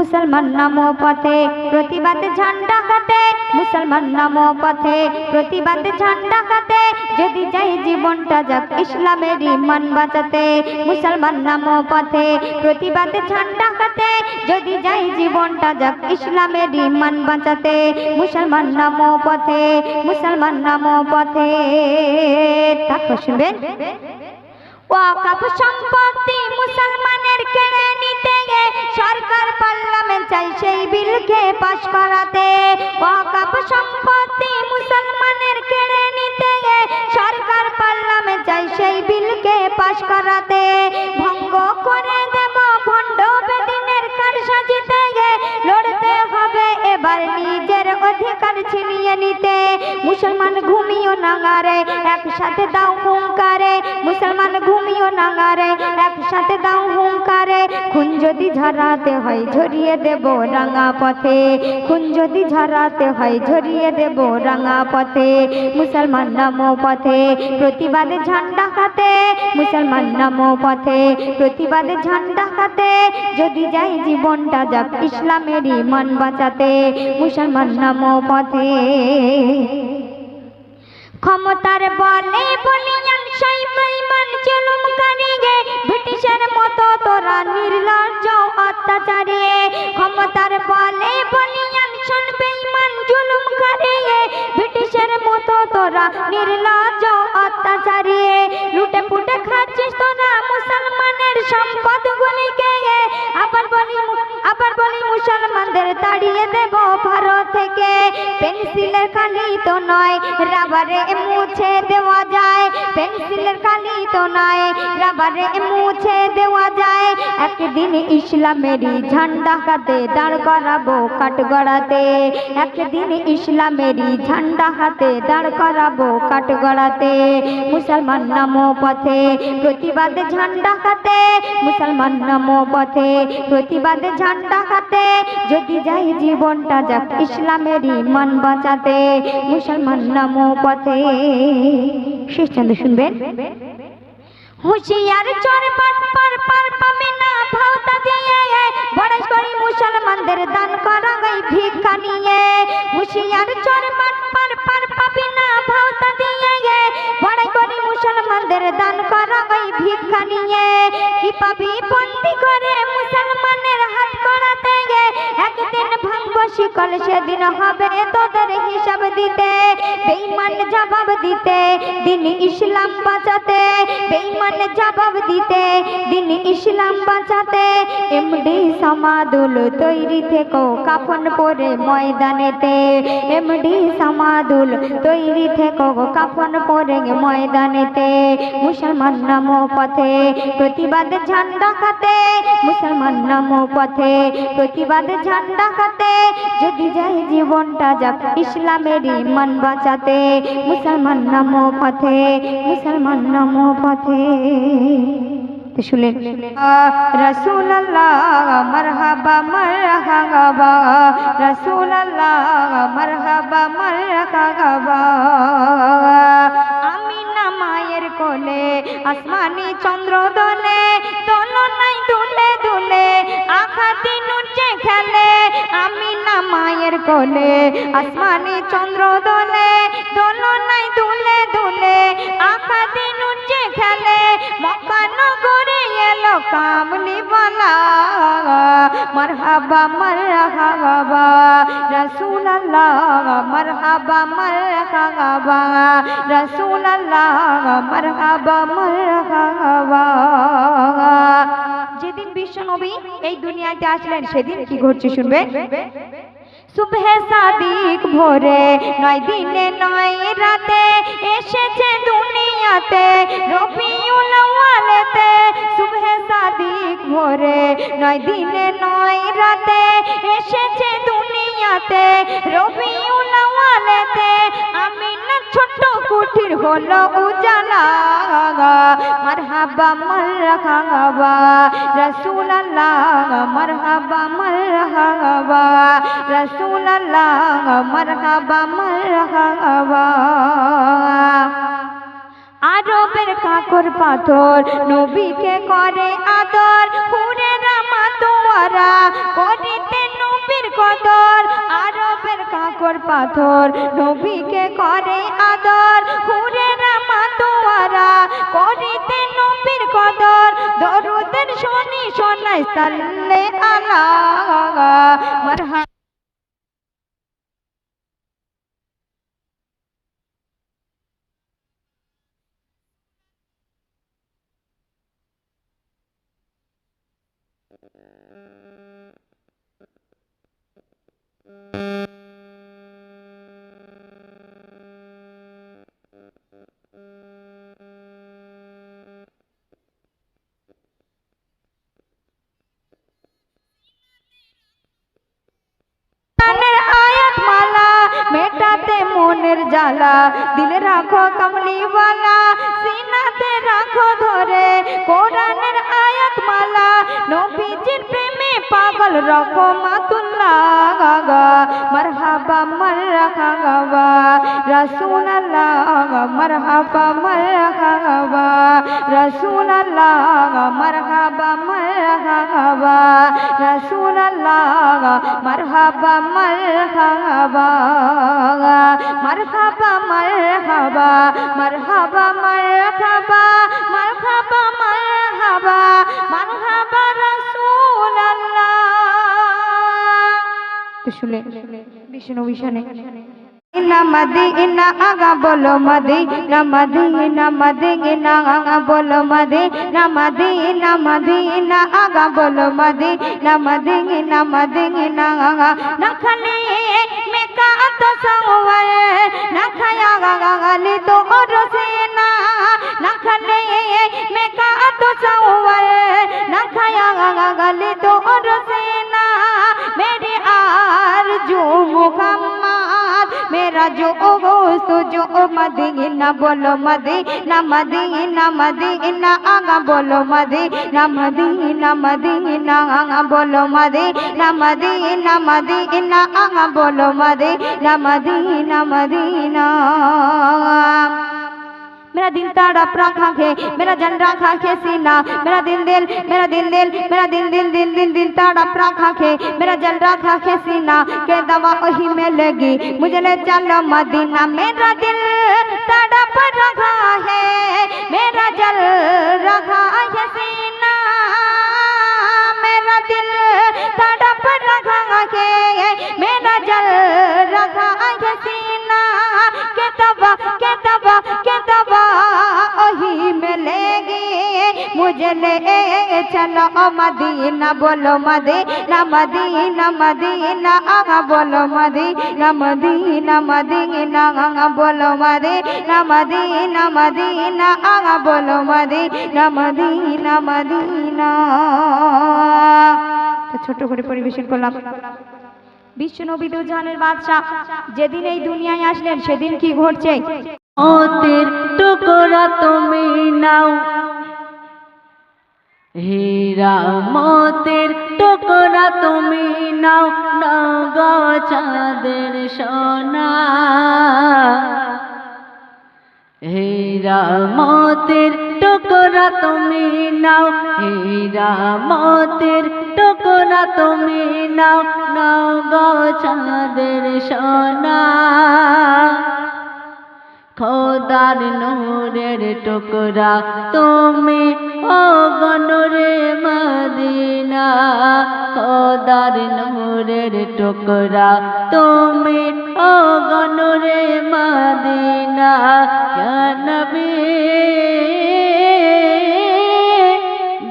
মুসলমান নাম পথে, প্রতিবাদে ঝান্ডা হাতে মুসলমান নাম পথে, প্রতিবাদে ঝান্ডা হাতে যদি যাই জীবনটা যাক ইসলামের ইমান বাঁচাতে, মুসলমান নাম পথে, প্রতিবাদে ঝান্ডা হাতে যদি যাই জীবনটা যাক ইসলামের ইমান বাঁচাতে, মুসলমান নাম পথে, মুসলমান নাম পথে। তারপর শুনবেন? ওয়াকাফ সম্পত্তি মুসলমানের কেড়ে নিতে গে সরকার পার্লামেন্ট চাই সেই বিলকে পাশ করাতে। ওয়াকাফ সম্পত্তি মুসলমানের কেড়ে নিতে গে সরকার পার্লামেন্ট চাই সেই বিলকে পাশ করাতে। ভঙ্গ করে দেব ভণ্ড বেদিনের কার সাজিতে গে লড়তে হবে এবার নিজের অধিকার ছিনিয়ে নিতে। মুসলমান ঘুমিও নাঙারে একসাথে দাও হুঙ্কারে নাঙারে একসাথে দাও হুঙ্কারে। খুন যদি ঝরাতে হয়, ঝরিয়ে দেব রাঙা পথে। খুন যদি ঝরাতে হয়, ঝরিয়ে দেব রাঙা পথে। মুসলমান নামো পথে, প্রতিবাদে ঝান্ডা হাতে। মুসলমান নামো পথে, প্রতিবাদে ঝান্ডা হাতে। যদি যাই জীবনটা যাক ইসলামের ইমান বাঁচাতে, মুসলমান নামো পথে। ক্ষমতার বলে বলিয়ান তোরা নির্লজ্জ অত্যাচারে। ক্ষমতার বলে বলিয়ান শোন বেঈমান জুলুমকারী গে ব্রিটিশের মতো তোরা নির্লজ্জ অত্যাচারে। লুটে পুটে খাচ্ছিস তোরা মুসলমানের সম্পদগুলিকে গে আবার বলি আবার বলি মুসলমানদের তাড়িয়ে দেব ভারত থেকে। পেন্সিলের কালি তো নয়, রাবারে মুছে দেওয়া যায়। পেন্সিলের কালি তো নয়, রাবারে মুছে দেওয়া যায়। একদিন ইসলামেরই ঝান্ডা হাতে দাঁড় করাবো কাঠগড়াতে। একদিন ইসলামেরই ঝান্ডা হাতে দাঁড় করাবো কাঠগড়াতে। মুসলমান নামো পথে প্রতিবাদে ঝান্ডা হাতে। মুসলমান নামো পথে প্রতিবাদে ঝান্ডা হাতে। যদি যাই জীবনটা যাক ইসলামের ইমান বাঁচাতে মুসলমান নামো পথে। শেষ চন্দ্র শুনবেন। হুঁশিয়ার চোর পাট পার পার পাবে না ভাওতা দিয়ে। বড়াই করি মুসলমানদের দান করা গাই ভিক্ষা নিয়ে। হুঁশিয়ার চোর পাট পার পার পাবে না ভাওতা দিয়ে। বড়াই করি মুসলমানদের দান করা গাই ভিক্ষা নিয়ে। কি পাবি বন্দি করে মুসলমানের হাত করাতে একদিন ভাঙব শিকল, সেদিন হবে তোদের হিসাব দিতে। বেঈমান জবাব দিতে, দিন ইসলাম বাঁচাতে। বেঈমান জবাব দিতে, দিন ইসলাম বাঁচাতে, এমডি সমাদুল তৈরি থেকো, কাফন পরে ময়দানেতে। এমডি সমাদুল তৈরি থেকো, কাফন পরে ময়দানেতে। মুসলমান নামো পথে, প্রতিবাদ ঝান্ডা খাতে। মুসলমান নামো পথে, প্রতিবাদ ঝান্ডা খাতে। যদি যাই জীবনটা যাক ইসলামের ইমান বাঁচাতে, মুসলমান নামো পথে, মুসলমান নামো পথে। শুনলেন রসুল আল্লাহ মরহাবা মরহাবা রসুল আল্লাহ মরহাবা আমি না মায়ের কোলে, আসমানি চন্দ্র দলে দোলনাই দুলে দুলে আখাতি নুচে খেলে, আমি না মায়ের কোলে, আসমানি চন্দ্র দলে দোলনাই দুলে দুলে আখাতি নুচে খেলে, মক্কা নগরে এলো কামলি বলা, মরহাবা মরহাবা রসুল আল্লাহ মরহাবা মরহাবা রসুল আল্লাহ মরহাবা মরহাবা যেদিন বিশ্ব নবী এই দুনিয়াতে আসলেন, সেদিন কি ঘটছে শুনবে? সুবহে সাদিক ভোরে, নয় দিনে, নয় রাতে এসেছে দুনিয়াতে, রবিউল আওয়ালেতে। সুবহে সাদিক ভোরে, নয় দিনে, নয় রাতে এসেছে দুনিয়াতে, রবিউল আওয়ালেতে। আমিনা কঠিন হলো উজালা মারহাবা মারহাবা রসুল্লাহ মারহাবা মারহাবা রসুল্লাহ মারহাবা মারহাবা আরবের কাকর পাথর নবীকে করে আদর হুরেরা মাতোয়ারা করিতে নবীর কদর। আরবের কাকর পাথর, নবীকে করে আদর হুরেরা মাতোয়ারা করিতে নবীর কদর। দরুদের শনি শোনায় সাল্লে আলা মারহা लाला दिल राखो कमली वाला, सीना ते राखो धरे। कुरान आयत माला नबी जी प्रेमे पागल रखो मातुल्ला मरहबा मरहा गवा रसून लाग मरहबा मरहा रसूल रसून लाग मरहबा मरहा गवा रसून लाग मरहबा मरहा মারহাবা মারহাবা মারহাবা মারহাবা মারহাবা মারহাবা মারহাবা রাসূল আল্লাহ শুনে বিষ্ণু বিশানে। মদিনা আগা বলো মদিনা মদিনা মদিনা আগা বলো মদিনা মদিনা মদিনা আগা বলো মদিনা মদিনা মদিনা আগা নখলি সমবারে না খায়া গাগালি তো রসিনা রাজু ও গো সুজু ও মদিনা বলো মদিনা মদিনা মদিনা আগা বলো মদিনা মদিনা মদিনা আগা বলো মদিনা মদিনা মদিনা আগা বলো মদিনা মদিনা মদিনা दिल तड़प रखा है मेरा जन रखा है सीना, मेरा दिल दिल, मेरा दिल दिल, मेरा दिल दिल दिल दिल दिल तड़प रखा है मेरा जल रखा है सीना, के दवा वही मिलेगी, मुझे ले चलो मदीना, मेरा दिल तड़प रखा है, मेरा जल रखा है सीना, मेरा दिल तड़प रखा है मेरा जल रखा है सीना, के दवा, के চলে এ চলো মদিনা, বলো মদিনা মদিনা মদিনা বলো মদিনা মদিনা মদিনা বলো মদিনা মদিনা মদিনা বলো মদিনা মদিনা মদিনা। ছোট করে পরিবেশন করলাম। বিশ্ব নবী দুজনের বাদশাহ, যেদিন এই দুনিয়ায় আসলেন, সেদিন কি ঘটছে? অতের টুকরা তুমি নাও। হীরা মতের টুকরা তুমি নাও নগ চাঁদের সোনা। হীরা মতের টুকরা তুমি নাও হীরা মতের টুকরা তুমি নাও নগ চাঁদের সোনা। খোদার নূরের টুকরা তুমি গনুরে মদিনা খোদার নূরের টুকরা। তুমি ও গনুরে মদিনা নবী।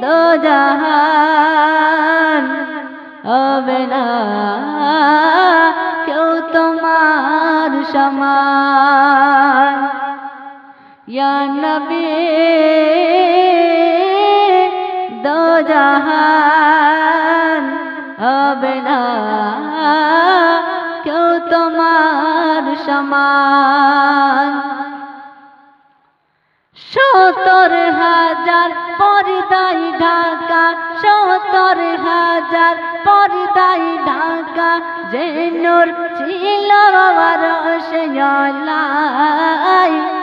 দো জাহান হবে না, কেউ তোমার সমান জাহান হবে না। কেউ তোমার সমান। সত্তর হাজার পর্দাই ঢাকা, সত্তর হাজার পর্দাই ঢাকা, যে নূর ছিল রসলাই সে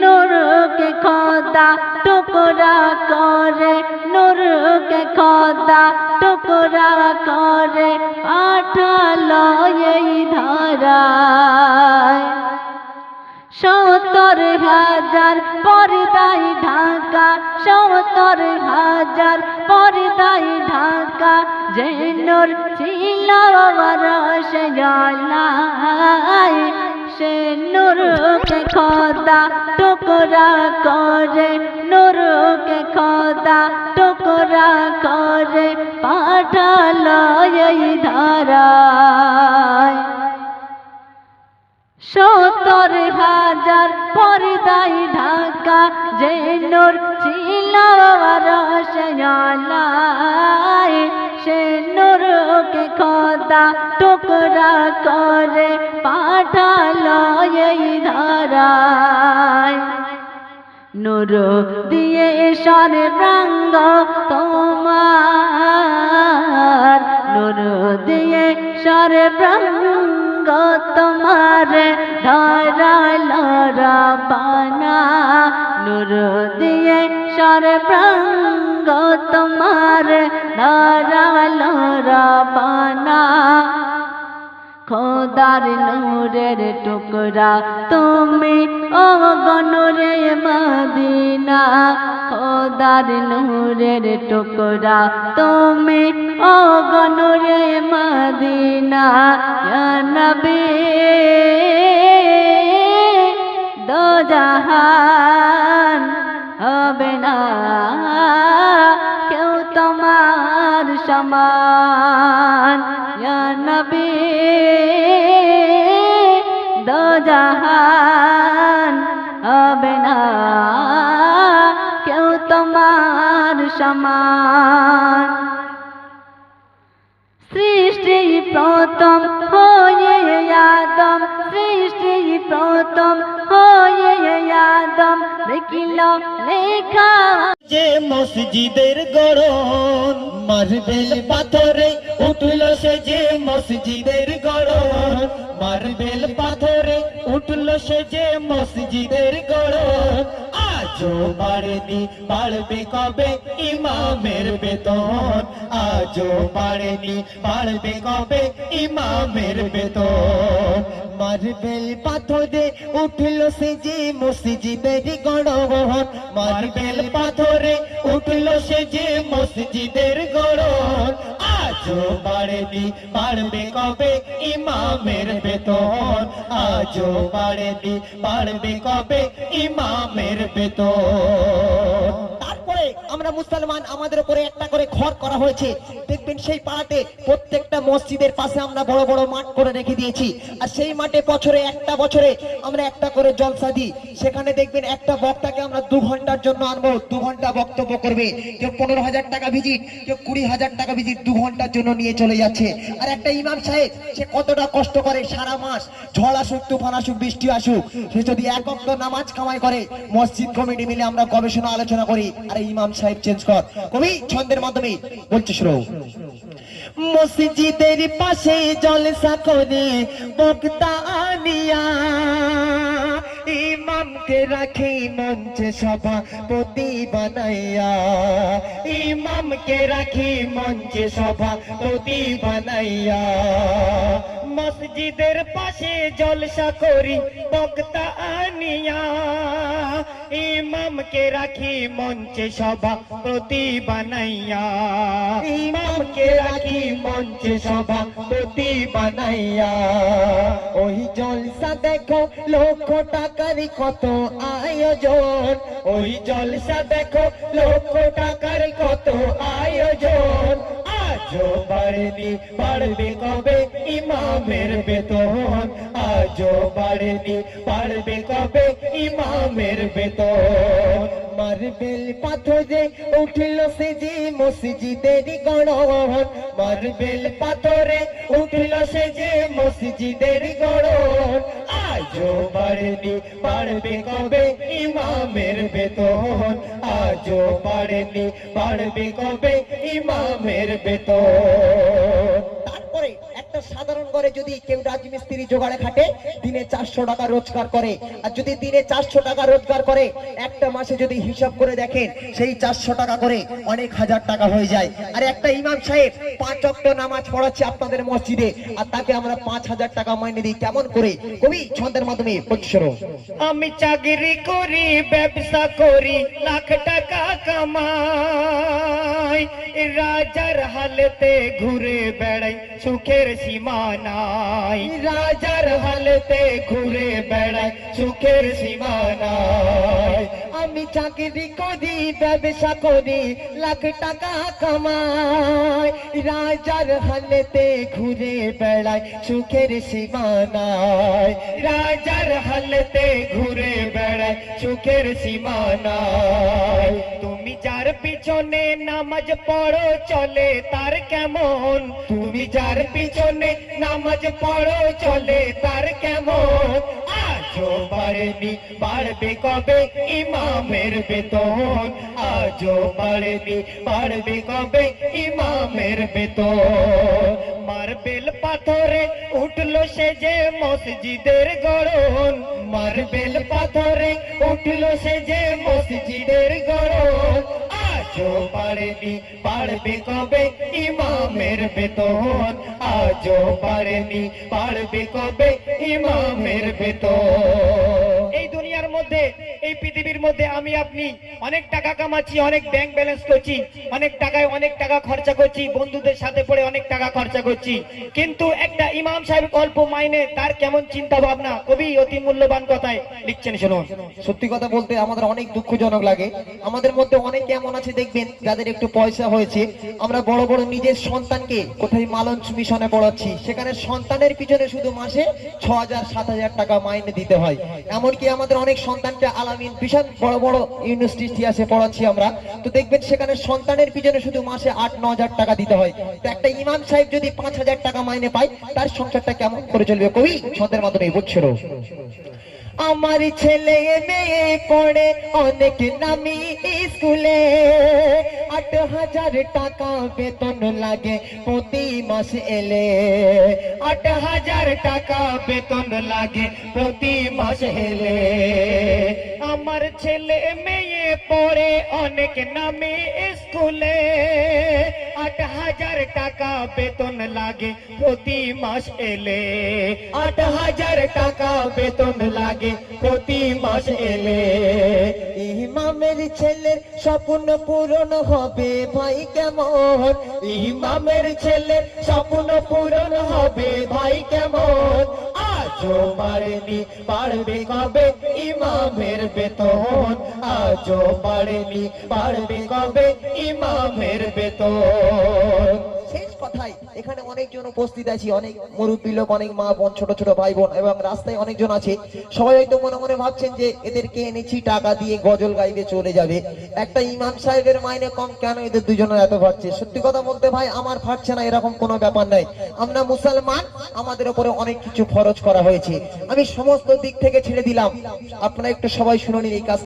নূরকে খোদা টুকরা করে, নূরকে খোদা টুকরা করে পাঠালো এই ধর ধারায়। সত্তর হাজার পর্দায় ঢাকা, সত্তর হাজার পর্দায় ঢাকা, যে জেনুর ছিল রসগোল্লায় সে নুরকে খোদা, টুকরা করে। নুরকে খোদা, টুকরা করে। পাঠালো এই ধারায়। সত্তর হাজার পর্দায় ঢাকা, যে নূর ছিল রসগোল্লায় সে নূরকে খোদা টুকরা করে পাঠালো এই ধারায়। নূর দিয়ে সর রঙ্গ তোমার। নূর দিয়ে সর রঙ্গ তোমার ধরাল রাবানা নূর দিয়ে সর রঙ্গ তোমার ধরাল রাবানা। খোদার নূরের টুকরা তুমি, ও গনুরে মদিনা। খোদার নূরের টুকরা তুমি, ও গনুরে মদিনা। নবী দো জাহান সমান। নবী দো জাহান হবে না। কেউ তোমার সমান। দেখিল লেখা যে মসজিদের গড়ন, মার্বেল পাথরে উঠল সে যে মসজিদের গড়ন, মার্বেল পাথরে উঠল সে যে মসজিদের গড়ন আজও বাড়েনি বাড়বে কবে? ইমামের বেতন। আজও বাড়েনি বাড়বে কবে? ইমামের বেতন। মার্বেল পাথরে উঠল সে যে মসজিদের গড়ন মার্বেল পাথরে উঠল সে যে মসজিদের গড়ন আজও বাড়েনি বাড়বে কবে? ইমামের বেতন। আজও বাড়েনি বাড়বে কবে? ইমামের বেতন। তারপরে আমরা মুসলমান, আমাদের উপরে একটা করে ঘর করা হয়েছে। দেখবেন সেই পাড়াতে প্রত্যেকটা মসজিদের পাশে আমরা বড় বড় মাঠ করে রেখে দিয়েছি। আর সেই মাঠে বছরে একটা বছরে আমরা একটা করে জলসা দিই। সেখানে দেখবেন একটা বক্তাকে আমরা দু ঘণ্টার জন্য আনব। দু ঘণ্টা বক্তব্য করবে। কেউ পনেরো হাজার টাকা ভিজিট, কেউ কুড়ি হাজার টাকা ভিজিট দু ঘণ্টার জন্য নিয়ে চলে যাচ্ছে। আর একটা ইমাম সাহেব, সে কতটা কষ্ট করে সারা মাস ঝড় আসুক, তুফান আসুক, বৃষ্টি আসুক, সে যদি এক নামাজ কামাই করে, মসজিদ কমিটি মিলে আমরা গবেষণা, আলোচনা করি। আরে ইমাম সাহেব চেঞ্জ কর। কবি ছন্দের মাধ্যমে বলছে শুরু মসজিদের পাশে জলসা করে বক্তা আনিয়া ইমামকে রাখি মঞ্চে সভাপতি বানাইয়া। ইমামকে রাখি মঞ্চে সভাপতি বানাইয়া। মসজিদের পাশে জলসা করি, বক্তা আনিয়া। ইমামকে রাখি মঞ্চে সভাপতি বানাইয়া। ইমামকে রাখি মঞ্চে সভাপতি বানাইয়া। ওই জলসা দেখো, লক্ষ টাকার কত আয়োজন। ওই জলসা দেখো, লক্ষ টাকার কত আয়োজন। আজও বাড়েনি, বাড়বে কবে? ইমামের বেতন আজও বাড়েনি, বাড়বে কবে? ইমামের বেতন। মার্বেল পাথরে উঠল সে যে মসজিদের গড়ন। মার্বেল পাথরে উঠল সে যে মসজিদের গড়ন। আজও পারেনি পারবে কবে? ইমামের বেতন। আজও পারেনি পারবে কবে? ইমামের বেতন। সাধারণ ঘরে যদি কেউ রাজমিস্ত্রি জোগাড়ে খাটে, দিনে চারশো টাকা রোজগার করে। আর যদি দিনে চারশো টাকা রোজগার করে, একটা মাসে যদি হিসাব করে দেখেন, সেই চারশো টাকা করে অনেক হাজার টাকা হয়ে যায়। আর একটা ইমাম সাহেব পাঁচ অক্ট নামাজ পড়াচ্ছে আপনাদের মসজিদে, আর তাকে আমরা পাঁচ হাজার টাকা মাইনে দিই। কেমন করে? কবি, ছন্দের মাধ্যমে পরিশ্র আমি চাকরি করি, ব্যবসা করি, লাখ টাকা কামাই। রাজার হালতে ঘুরে বেড়াই, সুখের সীমা নাই রাজার হালতে ঘুরে বেড়াই সুখের সীমা নাই আমি চাকরি করি, ব্যবসা করি, লাখ টাকা কামাই। রাজার হালেতে ঘুরে বেড়ায় সুখের সীমানায়। রাজার হালতে ঘুরে বেড়াই সুখের সীমা নাই তুমি যার পিছনে নামাজ পড়ো চলে তার কেমন? তুমি যার পিছনে নামাজ পড়ো চলে তার কেমন? আজও বাড়েনি বাড়বে কবে ইমামের বেতন? আজও বাড়েনি বাড়বে কবে ইমামের বেতন? মার্বেল পাথরে উঠল সে যে মসজিদের গড়ন। মার্বেল পাথরে উঠল সে যে মসজিদের গড়ন। আজও পারেনি পারবে কবে? ইমামের বেতন আজও পারেনি পারবে কবে? ইমামের বেতন। পৃথিবীর মধ্যে আমি, আপনি অনেক টাকা কামাচ্ছি, অনেক ব্যাংক ব্যালেন্স করছি, অনেক টাকায় অনেক টাকা খরচা করছি, বন্ধুদের সাথে পড়ে অনেক টাকা খরচা করছি। কিন্তু একটা ইমাম সাহেব অল্প মাইনে, তার কেমন চিন্তা ভাবনা? কবি অতি মূল্যবান কথায় লিখছেন, শুনুন। সত্যি কথা বলতে আমাদের অনেক দুঃখজনক লাগে। আমাদের মধ্যে অনেকে এমন আছে, দেখবেন, যাদের একটু পয়সা হয়েছে। আমরা বড় বড় নিজের সন্তানকে কোথায় মালঞ্চ মিশনে পড়াচ্ছি, সেখানে সন্তানের পিছনে শুধু মাসে ছ হাজার, সাত হাজার টাকা মাইনে দিতে হয়। এমনকি আমাদের অনেক সন্তানকে আলামিন বিশাল বড় বড় ইউনিভার্সিটি আছে, পড়াচ্ছি আমরা। তো দেখবেন সেখানে সন্তানের পিছনে শুধু মাসে আট, ন হাজার টাকা দিতে হয়। তো একটা ইমাম সাহেব যদি পাঁচ হাজার টাকা মাইনে পায়, তার সংসারটা কেমন করে চলবে? কবি, ছন্দের মাধ্যমে বুঝছিল আমার ছেলে মেয়ে পড়ে অনেক নামি স্কুলে আট হাজার টাকা বেতন লাগে প্রতি মাস এলে আট হাজার টাকা বেতন লাগে প্রতি মাস হেলে আমার ছেলে মেয়ে পড়ে অনেক নামে স্কুলে আট হাজার টাকা বেতন লাগে প্রতি মাস এলে। আট হাজার টাকা বেতন লাগে প্রতি মাস এলে। ইমামের ছেলের স্বপ্ন পূরণ হবে, ভাই কেমন? ইমামের ছেলে স্বপ্ন পূরণ হবে, ভাই কেমন? আজও বাড়েনি পারবে কবে? ইমামের বেতন আজও বাড়েনি পারবে কবে? ইমামের বেতন। কথাই এখানে অনেকজন উপস্থিত আছি, অনেক মুরব্বী লোক, অনেক মা বোন, ছোট ছোট ভাই বোন, এবং রাস্তায় অনেকজন আছে। সবাই হয়তো মনে মনে ভাবছেন যে এদেরকে এনেছি, টাকা দিয়ে গজল গাইবে চলে যাবে। একটা ইমাম সাহেবের মাইনে কম, কেন এদের দুজনের এত ফাটছে সত্যি কথা বলতে ভাই, আমার ফাটছে না, এরকম কোনো ব্যাপার নাই। আমরা মুসলমান, আমাদের উপরে অনেক কিছু খরচ করা হয়েছে। আমি সমস্ত দিক থেকে ছেড়ে দিলাম। আপনারা একটু সবাই শুনে নিন এই কাজ